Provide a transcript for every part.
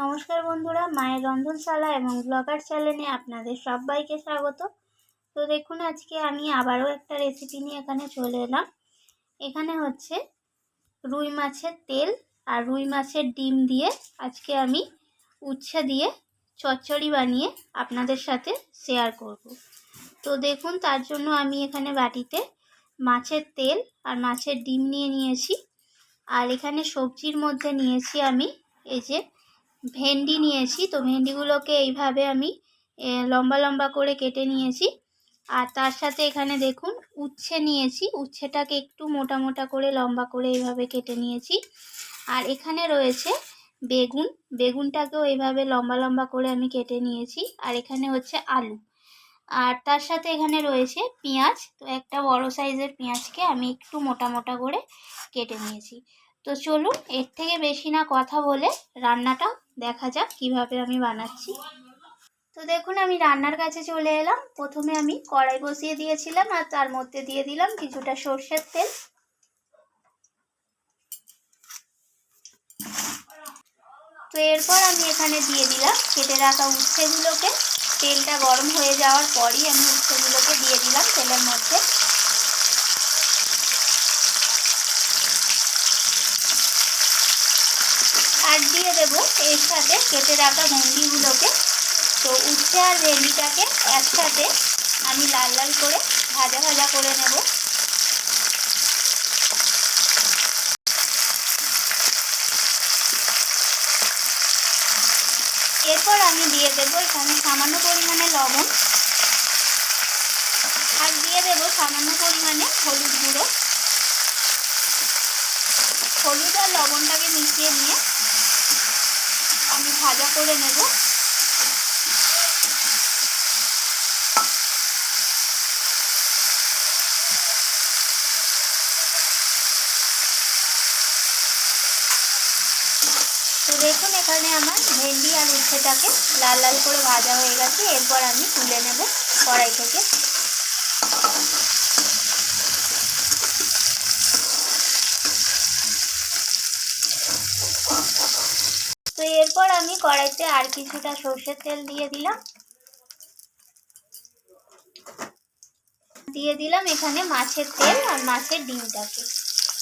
নমস্কার বন্ধুরা, মায়ের রন্ধনশালা এবং ব্লগার চ্যানেলে আপনাদের সবাইকে স্বাগত। তো দেখুন, আজকে আমি আবারও একটা রেসিপি নিয়ে এখানে চলে এলাম। এখানে হচ্ছে রুই মাছের তেল আর রুই মাছের ডিম দিয়ে আজকে আমি উচ্ছে দিয়ে চচ্চড়ি বানিয়ে আপনাদের সাথে শেয়ার করব। তো দেখুন, তার জন্য আমি এখানে বাটিতে মাছের তেল আর মাছের ডিম নিয়ে নিয়েছি। আর এখানে সবজির মধ্যে নিয়েছি আমি এই যে ভেন্ডি নিয়েছি। তো ভেন্ডিগুলোকে এইভাবে আমি লম্বা লম্বা করে কেটে নিয়েছি। আর তার সাথে এখানে দেখুন, উচ্ছে নিয়েছি। উচ্ছেটাকে একটু মোটা মোটা করে লম্বা করে এইভাবে কেটে নিয়েছি। আর এখানে রয়েছে বেগুন। বেগুনটাকেও এইভাবে লম্বা লম্বা করে আমি কেটে নিয়েছি। আর এখানে হচ্ছে আলু। আর তার সাথে এখানে রয়েছে পেঁয়াজ। তো একটা বড় সাইজের পেঁয়াজকে আমি একটু মোটা মোটা করে কেটে নিয়েছি। তো চলুন, এর থেকে বেশি না কথা বলে রান্নাটা দেখা যাক কীভাবে আমি বানাচ্ছি। তো দেখুন, আমি রান্নার কাছে চলে এলাম। প্রথমে আমি কড়াই বসিয়ে দিয়েছিলাম আর তার মধ্যে দিয়ে দিলাম কিছুটা সর্ষের তেল। তো এরপর আমি এখানে দিয়ে দিলাম কেটে রাখা উচ্ছেগুলোকে। তেলটা গরম হয়ে যাওয়ার পরই আমি উচ্ছেগুলোকে দিয়ে দিলাম তেলের মধ্যে। আর দিয়ে দেবো এর সাথে কেটে রাখা ভেন্ডিগুলোকে। তো উচ্ছে আর ভেন্ডিটাকে একসাথে আমি লাল লাল করে ভাজা ভাজা করে নেব। এরপর আমি দিয়ে দেবো এখানে সামান্য পরিমাণে লবণ। আর দিয়ে দেবো সামান্য পরিমাণে হলুদ গুঁড়ো। হলুদ আর লবণটাকে মিশিয়ে নিয়ে আমি ভাজা করে নেব। তো দেখুন, এখানে আমার ভেন্ডি আর উচ্ছেটাকে লাল লাল করে ভাজা হয়ে গেছে। এরপর আমি তুলে নেব কড়াই থেকে তো এরপর আমি কড়াইতে আর কিছুটা সর্ষের তেল দিয়ে দিলাম। দিয়ে দিলাম এখানে মাছের তেল আর মাছের ডিমটাকে।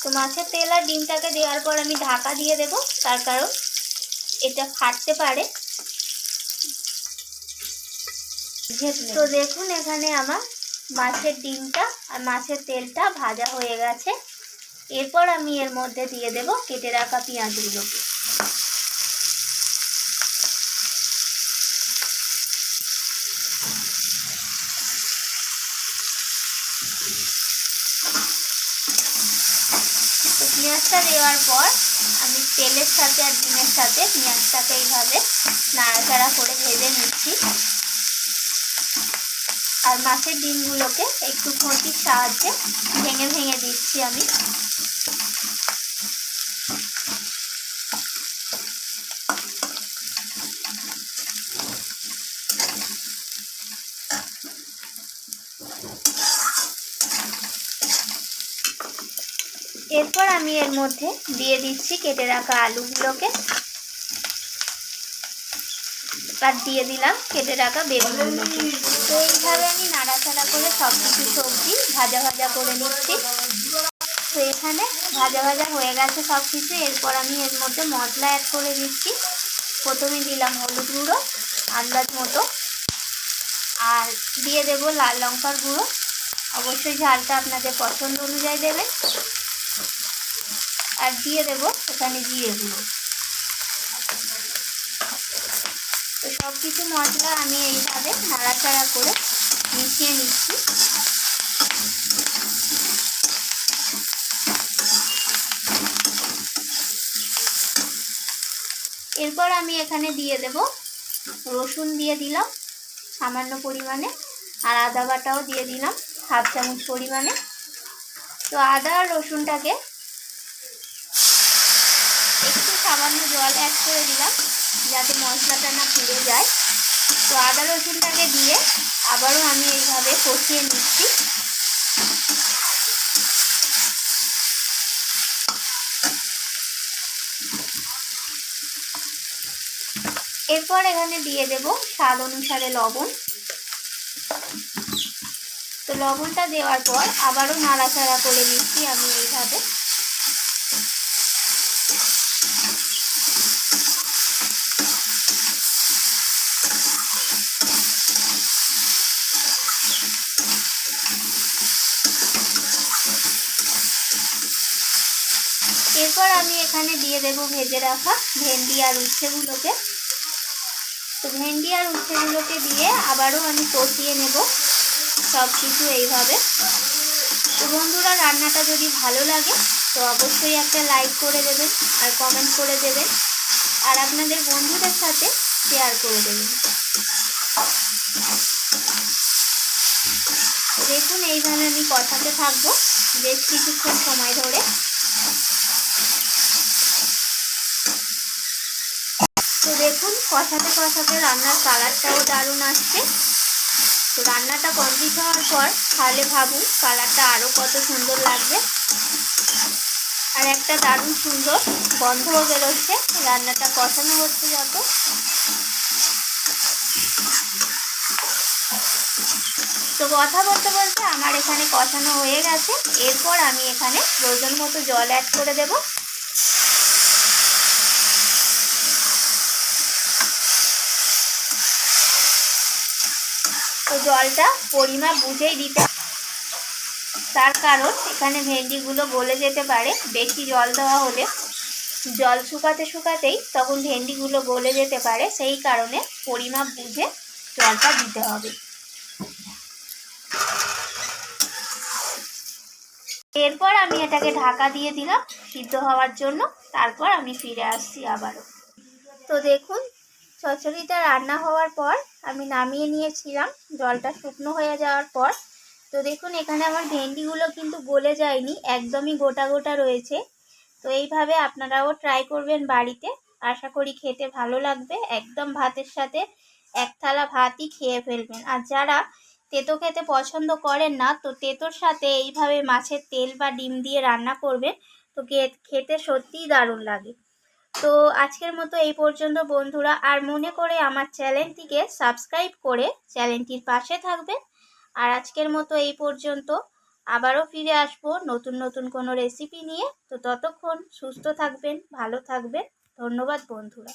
তো মাছের তেল আর ডিমটাকে দেওয়ার পর আমি ঢাকা দিয়ে দেব, তার কারণ এটা ফাটতে পারে। তো দেখুন এখানে আমার মাছের ডিমটা আর মাছের তেলটা ভাজা হয়ে গেছে। এরপর আমি এর মধ্যে দিয়ে দেব কেটে রাখা পেঁয়াজগুলোকে। পেঁয়াজটা দেওয়ার পর আমি তেলের সাথে আর ডিমের সাথে পেঁয়াজটাকে এইভাবে নাড়াচাড়া করে ভেজে নিচ্ছি। আর মাছের ডিমগুলোকে একটু ঘটির সাহায্যে ভেঙে ভেঙে দিচ্ছি আমি। এরপর আমি এর মধ্যে দিয়ে দিচ্ছি কেটে রাখা আলুগুলোকে। আর দিয়ে দিলাম কেটে রাখা বেগুনগুলোকে। তো এইভাবে আমি নাড়াচাড়া করে সব কিছু সবজি ভাজা ভাজা করে নিচ্ছি। তো এখানে ভাজা ভাজা হয়ে গেছে সব কিছু এরপর আমি এর মধ্যে মশলা অ্যাড করে দিচ্ছি। প্রথমে দিলাম হলুদ গুঁড়ো, আন্দাজ মতো। আর দিয়ে দেবো লাল লঙ্কার গুঁড়ো। অবশ্যই ঝালটা আপনাদের পছন্দ অনুযায়ী দেবেন। আর দিয়ে দেবো এখানে জিরে গুঁড়ো তো সব কিছু মশলা আমি এইভাবে নাড়াচাড়া করে মিশিয়ে নিচ্ছি। এরপর আমি এখানে দিয়ে দেব রসুন দিয়ে দিলাম সামান্য পরিমাণে, আর আদা বাটাও দিয়ে দিলাম, হাফ চামচ পরিমাণে। তো আদা আর রসুনটাকে একটু সামান্য জল অ্যাড করে দিলাম, যাতে মশলাটা না পুড়ে যায়। তো আদা রসুনটাকে দিয়ে আবারও আমি এইভাবে কষিয়ে নিচ্ছি। এরপর এখানে দিয়ে দেব স্বাদ অনুসারে লবণ। তো লবণটা দেওয়ার পর আবারও নাড়াচাড়া করে নিচ্ছি আমি এইভাবে। এরপর আমি এখানে দিয়ে দেব ভেজে রাখা ভেন্ডি আর উচ্ছেগুলোকে। তো ভেন্ডি আর উচ্ছেগুলোকে দিয়ে আবারও আমি কষিয়ে নেব সব কিছু এইভাবে। তো বন্ধুরা, রান্নাটা যদি ভালো লাগে, তো অবশ্যই একটা লাইক করে দেবেন আর কমেন্ট করে দেবেন। আর আপনাদের বন্ধুদের সাথে শেয়ার করে দেবেন। দেখুন, এইভাবে আমি কষাতে থাকব বেশ কিছুক্ষণ সময় ধরে। দেখুন, কষাতে কষাতে রান্নার কালারটাও দারুণ আসছে। তো রান্নাটা কমপ্লিট হওয়ার পর তাহলে ভাবুন কালারটা আরও কত সুন্দর লাগবে। আর একটা দারুণ সুন্দর গন্ধও বেরোচ্ছে, রান্নাটা কষানো হচ্ছে যত। তো কথা বলতে বলতে আমার এখানে কষানো হয়ে গেছে। এরপর আমি এখানে প্রয়োজন মতো জল অ্যাড করে দেবো। তো জলটা পরিমাপ বুঝেই দিতে তার কারণ এখানে ভেন্ডিগুলো গলে যেতে পারে। বেশি জল দেওয়া হলে জল শুকাতে শুকাতেই তখন ভেন্ডিগুলো গলে যেতে পারে। সেই কারণে পরিমাপ বুঝে জলটা দিতে হবে। এরপর আমি এটাকে ঢাকা দিয়ে দিলাম সিদ্ধ হওয়ার জন্য। তারপর আমি ফিরে আসছি আবারও। তো দেখুন, চচ্চড়িটা রান্না হওয়ার পর আমি নামিয়ে নিয়েছিলাম। জলটা শুকনো হয়ে যাওয়ার পর, তো দেখুন এখানে আমার ভেন্ডিগুলো কিন্তু গলে যায়নি, একদমই গোটা গোটা রয়েছে। তো এইভাবে আপনারাও ট্রাই করবেন বাড়িতে। আশা করি খেতে ভালো লাগবে। একদম ভাতের সাথে এক থালা ভাতই খেয়ে ফেলবেন। আর যারা তেতো খেতে পছন্দ করেন না, তো তেতোর সাথে এইভাবে মাছের তেল বা ডিম দিয়ে রান্না করবেন। তো খেতে সত্যিই দারুণ লাগে। তো আজকের মতো এই পর্যন্ত, বন্ধুরা। আর মনে করে আমার চ্যানেলটিকে সাবস্ক্রাইব করে চ্যানেলটির পাশে থাকবেন। আর আজকের মতো এই পর্যন্ত। আবারও ফিরে আসব নতুন নতুন কোনো রেসিপি নিয়ে। তো ততক্ষণ সুস্থ থাকবেন, ভালো থাকবেন। ধন্যবাদ, বন্ধুরা।